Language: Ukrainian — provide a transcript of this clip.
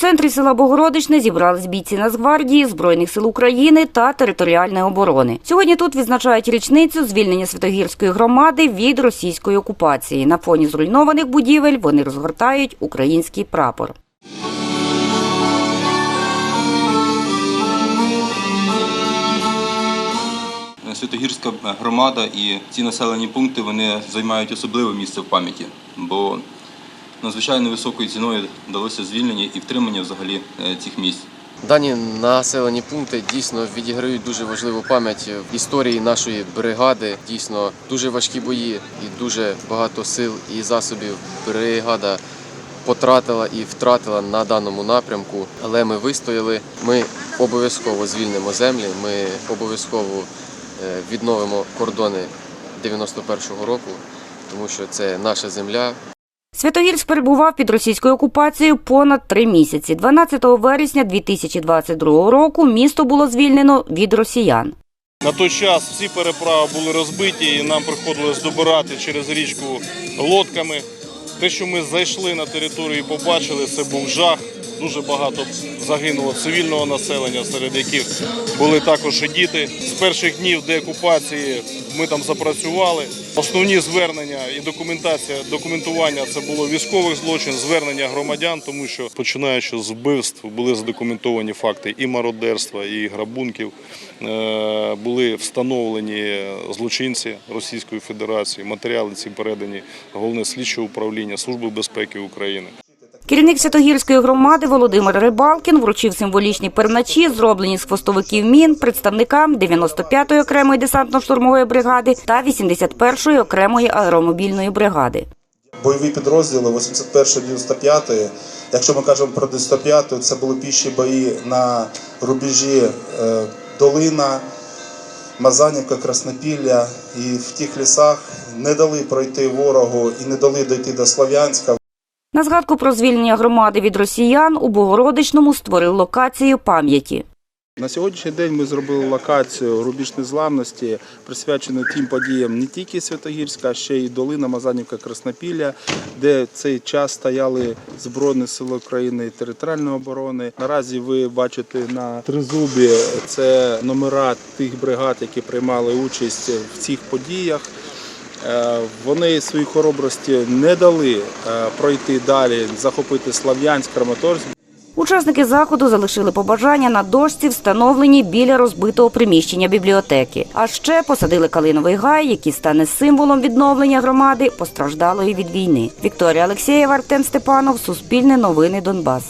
центрі села Богородичне зібрались бійці Нацгвардії, Збройних сил України та територіальної оборони. Сьогодні тут відзначають річницю звільнення Святогірської громади від російської окупації. На фоні зруйнованих будівель вони розгортають український прапор. Святогірська громада і ці населені пункти вони займають особливе місце в пам'яті, бо надзвичайно високою ціною вдалося звільнення і втримання взагалі е, цих місць. Дані населені пункти дійсно відіграють дуже важливу пам'ять в історії нашої бригади. Дійсно дуже важкі бої і дуже багато сил і засобів бригада потратила і втратила на даному напрямку. Але ми вистояли. Ми обов'язково звільнимо землі. Ми обов'язково е, відновимо кордони 91-го року, тому що це наша земля, Святогірськ перебував під російською окупацією понад три місяці. 12 вересня 2022 року місто було звільнено від росіян. На той час всі переправи були розбиті, і нам приходилось добирати через річку лодками. Те, що ми зайшли на територію і побачили, це був жах. Дуже багато загинуло цивільного населення, серед яких були також і діти. З перших днів деокупації ми там запрацювали. Основні звернення і документація документування це було військових злочин, звернення громадян, тому що починаючи з вбивств були задокументовані факти і мародерства, і грабунків. Е, Були встановлені злочинці Російської Федерації. Матеріали ці передані головне слідче управління Служби безпеки України. Керівник Святогірської громади Володимир Рибалкін вручив символічні перначі, зроблені з хвостовиків мін, представникам 95-ї окремої десантно-штурмової бригади та 81-ї окремої аеромобільної бригади. бойові підрозділи 81-95. Якщо ми кажемо про 95, це були піші бої на рубежі е, Долина, Мазанівка, Краснопілля. І в тих лісах не дали пройти ворогу і не дали дойти до Слов'янська. На згадку про звільнення громади від росіян у Богородичному створив локацію пам'яті. На сьогоднішній день ми зробили локацію рубіж незламності, присвячену тим подіям не тільки Святогірська, а ще й долина Мазанівка Краснопілля, де цей час стояли Збройні Сили України і територіальної оборони. Наразі ви бачите на тризубі це номера тих бригад, які приймали участь в цих подіях. Е, Вони свої хоробрості не дали е, пройти далі, захопити Слав'янськ, Краматорськ. Учасники заходу залишили побажання на дошці, встановленій біля розбитого приміщення бібліотеки. А ще посадили калиновий гай, який стане символом відновлення громади, постраждалої від війни. Вікторія Алексєєва, Артем Степанов, Суспільне новини Донбас.